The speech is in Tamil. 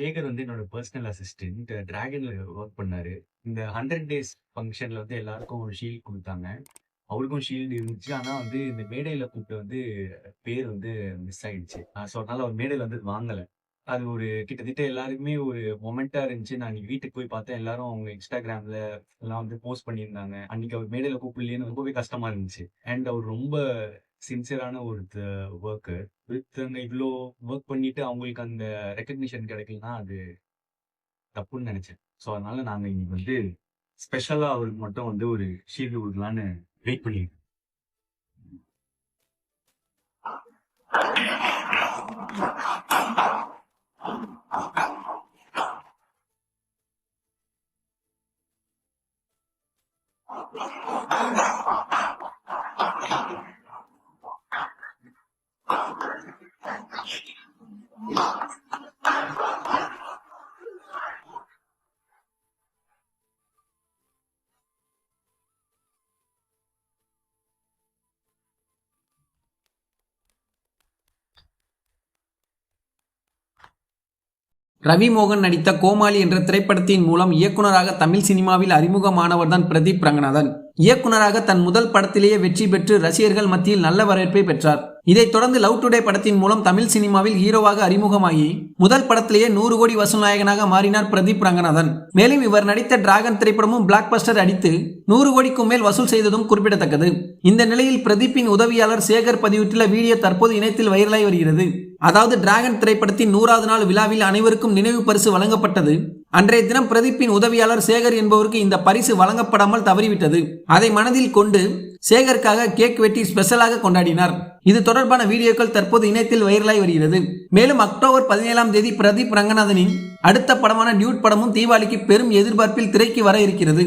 சேகர் வந்து என்னோட பர்சனல் அசிஸ்டன்ட். டிராகன்ல ஒர்க் பண்ணாரு. இந்த 100 டேஸ் ஃபங்க்ஷன்ல வந்து எல்லாருக்கும் ஒரு ஷீல்டு கொடுத்தாங்க அவருக்கும் ஷீல்டு இருந்துச்சு. ஆனா வந்து இந்த மேடையில கூப்பிட்டு வந்து பேர் வந்து மிஸ் ஆயிடுச்சு. ஸோ அதனால அவர் மேடையில வந்து வாங்கல. அது ஒரு கிட்டத்தட்ட எல்லாருக்குமே ஒரு மொமெண்டா இருந்துச்சு. நான் அன்னைக்கு வீட்டுக்கு போய் பார்த்தேன். எல்லாரும் அவங்க இன்ஸ்டாகிராம்ல எல்லாம் வந்து போஸ்ட் பண்ணியிருந்தாங்க. அன்னைக்கு அவர் மேடையில கூப்பிடலையேன்னு ரொம்பவே கஷ்டமா இருந்துச்சு. அண்ட் அவர் ரொம்ப சின்சியரான ஒரு த ஒர்க்கர் வித் அந்த இவ்வளோ ஒர்க் பண்ணிட்டு அவங்களுக்கு அந்த ரெக்கக்னிஷன் கிடைக்கலன்னா அது தப்புன்னு நினைச்சேன் ஸோ அதனால நாங்க இன்னைக்கு வந்து ஸ்பெஷலா அவருக்கு மட்டும் வந்து ஒரு ஷீல்டு கொடுக்கலான்னு வெயிட் பண்ணியிருக்கோம். ரவி மோகன் நடித்த கோமாளி என்ற திரைப்படத்தின் மூலம் இயக்குனராக தமிழ் சினிமாவில் அறிமுகமானவர்தான் பிரதீப் ரங்கநாதன். இயக்குனராக தன் முதல் படத்திலேயே வெற்றி பெற்று ரசிகர்கள் மத்தியில் நல்ல வரவேற்பை பெற்றார். இதைத் தொடர்ந்து லவ் டுடே படத்தின் மூலம் தமிழ் சினிமாவில் ஹீரோவாக அறிமுகமாகி முதல் படத்திலேயே நூறு கோடி வசூல் நாயகனாக மாறினார் பிரதீப் ரங்கநாதன். மேலும் இவர் நடித்த டிராகன் திரைப்படமும் பிளாக் பஸ்டர் அடித்து நூறு கோடிக்கும் மேல் வசூல் செய்ததும் குறிப்பிடத்தக்கது. இந்த நிலையில் பிரதீப்பின் உதவியாளர் சேகர் பதிவிட்டுள்ள வீடியோ தற்போது இணையத்தில் வைரலாகி வருகிறது. அதாவது டிராகன் திரைப்படத்தின் நூறாவது நாள் விழாவில் அனைவருக்கும் நினைவு பரிசு வழங்கப்பட்டது. அன்றைய தினம் பிரதீப்பின் உதவியாளர் சேகர் என்பவருக்கு இந்த பரிசு வழங்கப்படாமல் தவறிவிட்டது. அதை மனதில் கொண்டு சேகருக்காக கேக் வெட்டி ஸ்பெஷலாக கொண்டாடினார். இது தொடர்பான வீடியோக்கள் தற்போது இணையத்தில் வைரலாகி வருகிறது. மேலும் அக்டோபர் பதினேழாம் தேதி பிரதீப் ரங்கநாதனின் அடுத்த படமான டியூட் படமும் தீபாவளிக்கு பெரும் எதிர்பார்ப்பில் திரைக்கு வர இருக்கிறது.